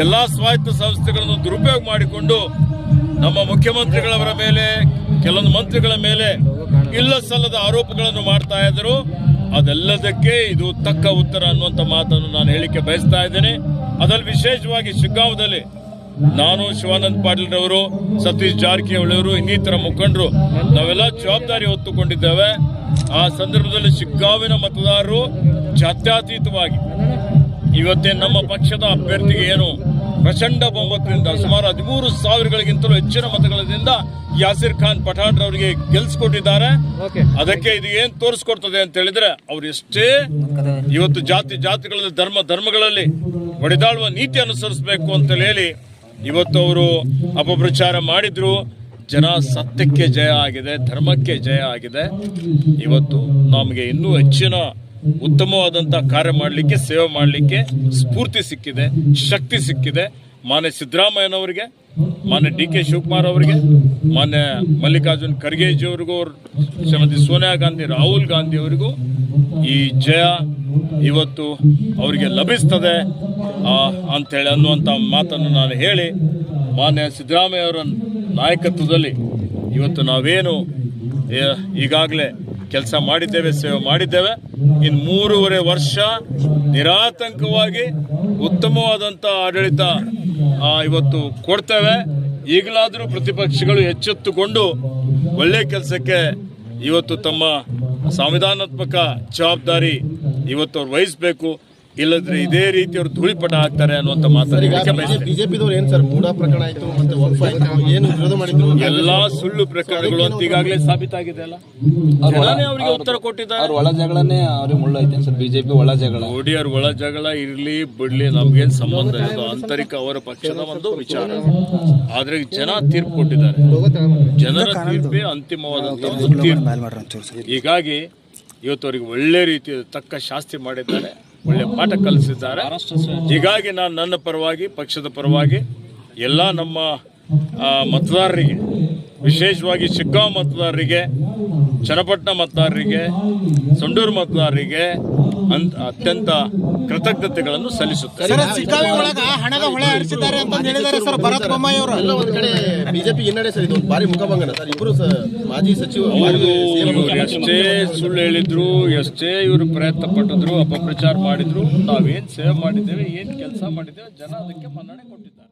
ಎಲ್ಲಾ ಸ್ವಾಯತ್ತ ಸಂಸ್ಥೆಗಳನ್ನು ದುರುಪಯೋಗ ಮಾಡಿಕೊಂಡು ನಮ್ಮ ಮುಖ್ಯಮಂತ್ರಿಗಳವರ ಮೇಲೆ, ಕೆಲವೊಂದು ಮಂತ್ರಿಗಳ ಮೇಲೆ ಇಲ್ಲ ಸಲ್ಲದ ಆರೋಪಗಳನ್ನು ಮಾಡ್ತಾ ಇದ್ದರು. ಅದೆಲ್ಲದಕ್ಕೆ ಇದು ತಕ್ಕ ಉತ್ತರ ಅನ್ನುವಂಥ ಮಾತನ್ನು ನಾನು ಹೇಳಿಕೆ ಬಯಸ್ತಾ ಇದ್ದೇನೆ. ಅದರಲ್ಲಿ ವಿಶೇಷವಾಗಿ ಶಿಗ್ಗಾಂವದಲ್ಲಿ ನಾನು ಶಿವಾನಂದ ಪಾಟೀಲ್ ರವರು ಸತೀಶ್ ಜಾರಕಿಹೊಳಿ ಅವರು ಇನ್ನಿತರ ಮುಖಂಡರು, ನಾವೆಲ್ಲ ಜವಾಬ್ದಾರಿ ಹೊತ್ತುಕೊಂಡಿದ್ದೇವೆ. ಆ ಸಂದರ್ಭದಲ್ಲಿ ಶಿಗ್ಗಾವಿನ ಮತದಾರರು ಜಾತ್ಯತೀತವಾಗಿ ಇವತ್ತೇ ನಮ್ಮ ಪಕ್ಷದ ಅಭ್ಯರ್ಥಿಗೆ ಏನು ಪ್ರಚಂಡ ಬಹುಮತದಿಂದ ಸುಮಾರು ಹದಿಮೂರು ಸಾವಿರಗಳಿಗಿಂತಲೂ ಹೆಚ್ಚಿನ ಮತಗಳಿಂದ ಯಾಸಿರ್ ಖಾನ್ ಪಠಾಣ್ ಅವರಿಗೆ ಗೆಲ್ಸ್ಕೊಟ್ಟಿದ್ದಾರೆ. ಅದಕ್ಕೆ ಇದು ಏನ್ ತೋರಿಸ್ಕೊಡ್ತದೆ ಅಂತ ಹೇಳಿದ್ರೆ ಅವ್ರು ಎಷ್ಟೇ ಇವತ್ತು ಜಾತಿ ಜಾತಿಗಳಲ್ಲಿ ಧರ್ಮ ಧರ್ಮಗಳಲ್ಲಿ ಹೊಡೆದಾಳುವ ನೀತಿ ಅನುಸರಿಸಬೇಕು ಅಂತ ಹೇಳಿ ಇವತ್ತು ಅವರು ಅಪಪ್ರಚಾರ ಮಾಡಿದ್ರು. ಜನ ಸತ್ಯಕ್ಕೆ ಜಯ ಆಗಿದೆ ಧರ್ಮಕ್ಕೆ ಜಯ ಆಗಿದೆ. ಇವತ್ತು ನಮಗೆ ಇನ್ನೂ ಹೆಚ್ಚಿನ ಉತ್ತಮವಾದಂತಹ ಕಾರ್ಯ ಮಾಡಲಿಕ್ಕೆ, ಸೇವೆ ಮಾಡಲಿಕ್ಕೆ ಸ್ಫೂರ್ತಿ ಸಿಕ್ಕಿದೆ, ಶಕ್ತಿ ಸಿಕ್ಕಿದೆ. ಮಾನ್ಯ ಸಿದ್ದರಾಮಯ್ಯನವರಿಗೆ, ಮಾನ್ಯ ಡಿ ಕೆ ಶಿವಕುಮಾರ್ ಅವರಿಗೆ, ಮಾನ್ಯ ಮಲ್ಲಿಕಾರ್ಜುನ್ ಖರ್ಗೆಜಿ ಅವರಿಗೂ ಶ್ರೀಮತಿ ಸೋನಿಯಾ ಗಾಂಧಿ, ರಾಹುಲ್ ಗಾಂಧಿ ಅವರಿಗೂ ಈ ಜಯ ಇವತ್ತು ಅವರಿಗೆ ಲಭಿಸ್ತದೆ. ಅಂಥೇಳಿ ಅನ್ನುವಂಥ ಮಾತನ್ನು ನಾನು ಹೇಳಿ, ಮಾನ್ಯ ಸಿದ್ದರಾಮಯ್ಯ ಅವರ ನಾಯಕತ್ವದಲ್ಲಿ ಇವತ್ತು ನಾವೇನು ಈಗಾಗಲೇ ಕೆಲಸ ಮಾಡಿದ್ದೇವೆ, ಸೇವೆ ಮಾಡಿದ್ದೇವೆ. ಇನ್ನು ಮೂರುವರೆ ವರ್ಷ ನಿರಾತಂಕವಾಗಿ ಉತ್ತಮವಾದಂಥ ಆಡಳಿತ ಇವತ್ತು ಕೊಡ್ತೇವೆ. ಈಗಲಾದರೂ ಪ್ರತಿಪಕ್ಷಗಳು ಎಚ್ಚೆತ್ತುಕೊಂಡು ಒಳ್ಳೆ ಕೆಲಸಕ್ಕೆ ಇವತ್ತು ತಮ್ಮ ಸಂವಿಧಾನಾತ್ಮಕ ಜವಾಬ್ದಾರಿ ಇವತ್ತು ಅವ್ರು ವಹಿಸಬೇಕು. ಇಲ್ಲದ್ರೆ ಇದೇ ರೀತಿ ಅವ್ರು ಧೂಳಿಪಟ ಆಗ್ತಾರೆ ಅನ್ನುವಂಥ ಮಾತನ್ನು. ಬಿಜೆಪಿದವ್ರು ಏನ್ ಸರ್ ಮೂಡ ಪ್ರಕರಣ ಆಯ್ತು ಮತ್ತೆ ಆಯ್ತು ಏನು ವಿರೋಧ ಮಾಡಿದ್ರು ಎಲ್ಲಾ ಸುಳ್ಳು ಪ್ರಕರಣಗಳು ಅಂತ ಈಗಾಗಲೇ ಸಾಬೀತಾಗಿದೆ ಅಲ್ಲ? ಅವರಿಗೆ ಉತ್ತರ ಕೊಟ್ಟಿದ್ದಾರೆ. ಅವ್ರ ಒಳ ಜಗಳನೇ ಅವ್ರಿಗೆ ಮುಳ್ಳ ಐತೆ ಸರ್ ಬಿಜೆಪಿ ಒಳ ಜಗಳ. ಮೋಡಿ ಅವ್ರ ಒಳ ಜಗಳ ಇರ್ಲಿ ಬಿಡ್ಲಿ ನಮ್ಗೇನ್ ಸಂಬಂಧ ಇಲ್ಲ. ಆಂತರಿಕ ಅವರ ಪಕ್ಷದ ಒಂದು ವಿಚಾರ. ಆದ್ರೆ ಜನ ತೀರ್ಪು ಕೊಟ್ಟಿದ್ದಾರೆ. ಜನರ ತೀರ್ಪೇ ಒಂದು ತೀರ್ಪು. ಹೀಗಾಗಿ ಇವತ್ತು ಅವರಿಗೆ ಒಳ್ಳೆ ರೀತಿಯ ತಕ್ಕ ಶಾಸ್ತಿ ಮಾಡಿದ್ದಾರೆ. ಒಳ್ಳೆ ಪಾಠ ಕಲಿಸಿದ್ದಾರೆ. ಹೀಗಾಗಿ ನಾನು ನನ್ನ ಪರವಾಗಿ, ಪಕ್ಷದ ಪರವಾಗಿ ಎಲ್ಲ ನಮ್ಮ ಮತದಾರರಿಗೆ, ವಿಶೇಷವಾಗಿ ಶಿಗ್ಗಾಂವ್ ಮತದಾರರಿಗೆ ಚನ್ನಪಟ್ಟಣ ಮತದಾರರಿಗೆ ಸಂಡೂರು ಮತದಾರರಿಗೆ ಅಂತ ಅತ್ಯಂತ ಕೃತಜ್ಞತೆಗಳನ್ನು ಸಲ್ಲಿಸುತ್ತಾರೆ ಸಿಕ್ಕಾವಿ ಒಳಗ ಹಣದ ಹೊಳೆ ಹರಿಸಿದ್ದಾರೆ ಅಂತ ಹೇಳಿದ್ದಾರೆ ಸರ್ ಭರತ್ ಬೊಮ್ಮಾಯಿ ಅವರು. ಎಲ್ಲ ಒಂದ್ ಕಡೆ ಬಿಜೆಪಿ ಹಿನ್ನಡೆ ಸರ್ ಇದು ಭಾರಿ ಮುಖಭಂಗನ ಸರ್ ಇಬ್ರು ಸ- ಮಾಜಿ ಸಚಿವ ಹೌದು ಇವ್ರು ಎಷ್ಟೇ ಸುಳ್ಳು ಹೇಳಿದ್ರು ಎಷ್ಟೇ ಇವರು ಪ್ರಯತ್ನ ಪಟ್ಟಿದ್ರು ಅಪಪ್ರಚಾರ ಮಾಡಿದ್ರು ನಾವೇನ್ ಸೇವೆ ಮಾಡಿದ್ದೇವೆ ಏನ್ ಕೆಲಸ ಮಾಡಿದ್ದೇವೆ ಜನ ಅದಕ್ಕೆ ಮನ್ನಣೆ ಕೊಟ್ಟಿದ್ದಾರೆ.